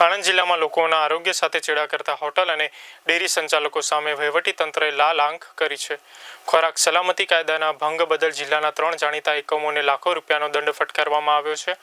આણંદ જિલ્લામાં લોકોના આરોગ્ય સાથે ચેડા કરતા હોટલ અને ડેરી સંચાલકો સામે વહીવટી તંત્રએ લાલ આંખ કરી છે. ખોરાક સલામતી કાયદાના ભંગ બદલ જિલ્લાના ત્રણ જાણીતા એકમોને લાખો રૂપિયાનો દંડ ફટકારવામાં આવ્યો છે.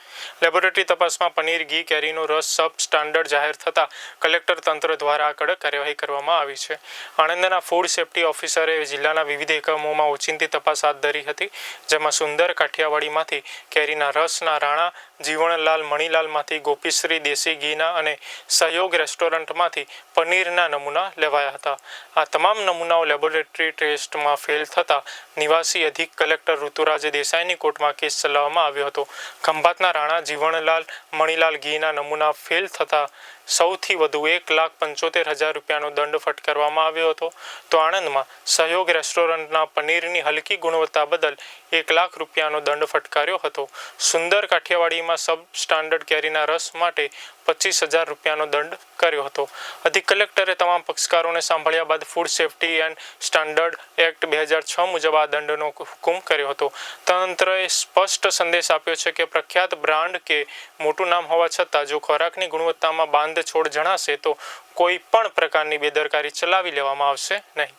લેબોરેટરી તપાસમાં પનીર, ઘી, કેરીનો રસ સબ સ્ટાન્ડર્ડ જાહેર થતાં કલેક્ટર તંત્ર દ્વારા કડક કાર્યવાહી કરવામાં આવી છે. આણંદના ફૂડ સેફ્ટી ઓફિસરે જિલ્લાના વિવિધ એકમોમાં ઓચિંતી તપાસ હાથ ધરી હતી, જેમાં સુંદર કાઠિયાવાડીમાંથી કેરીના રસના રાણા, જીવણલાલ મણીલાલમાંથી ગોપીશ્રી દેશી ઘીના અને સહયોગ રેસ્ટોરન્ટમાંથી પનીરના નમૂના લેવાયા હતા. આ તમામ નમૂનાઓ લેબોરેટરી ટેસ્ટમાં ફેલ થતા નિવાસી અધિક કલેક્ટર ઋતુરાજ દેસાઈની કોર્ટમાં કેસ ચલાવવામાં આવ્યો હતો. ખંભાતના રાણા જીવણલાલ મણીલાલ ઘીના નમૂના ફેલ થતા સૌથી વધુ એક લાખ પંચોતેર હજાર રૂપિયાનો દંડ ફટકારવામાં આવ્યો હતો. તો આણંદમાં સહયોગ રેસ્ટોરન્ટના પનીરની હલકી ગુણવત્તા બદલ એક લાખ રૂપિયાનો દંડ ફટકાર્યો હતો. સુંદર કાઠિયાવાડીમાં સબ સ્ટાન્ડર્ડ કેરીના રસ માટે પચીસ હજાર રૂપિયાનો દંડ કર્યો હતો. અધિક કલેક્ટરે તમામ પક્ષકારોને સાંભળ્યા બાદ food safety and standard act બે હજાર છ મુજબ આ દંડનો હુકુમ કર્યો હતો. તંત્રએ સ્પષ્ટ સંદેશ આપ્યો છે કે પ્રખ્યાત બ્રાન્ડ કે મોટું નામ હોવા છતાં જો ખોરાકની ગુણવત્તામાં બાંધછોડ જણાશે તો કોઈ પણ પ્રકારની બેદરકારી ચલાવી લેવામાં આવશે નહીં.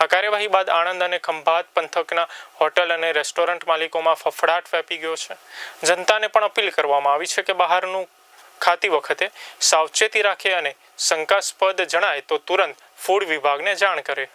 આ કાર્યવાહી બાદ આણંદ અને ખંભાત પંથકના હોટલ અને રેસ્ટોરન્ટ માલિકોમાં ફફડાટ વ્યાપી ગયો છે. જનતાને પણ અપીલ કરવામાં આવી છે કે બહારનું ખાતી વખતે સાવચેતી રાખે અને શંકાસ્પદ જણાય તો તુરંત ફૂડ વિભાગને જાણ કરે.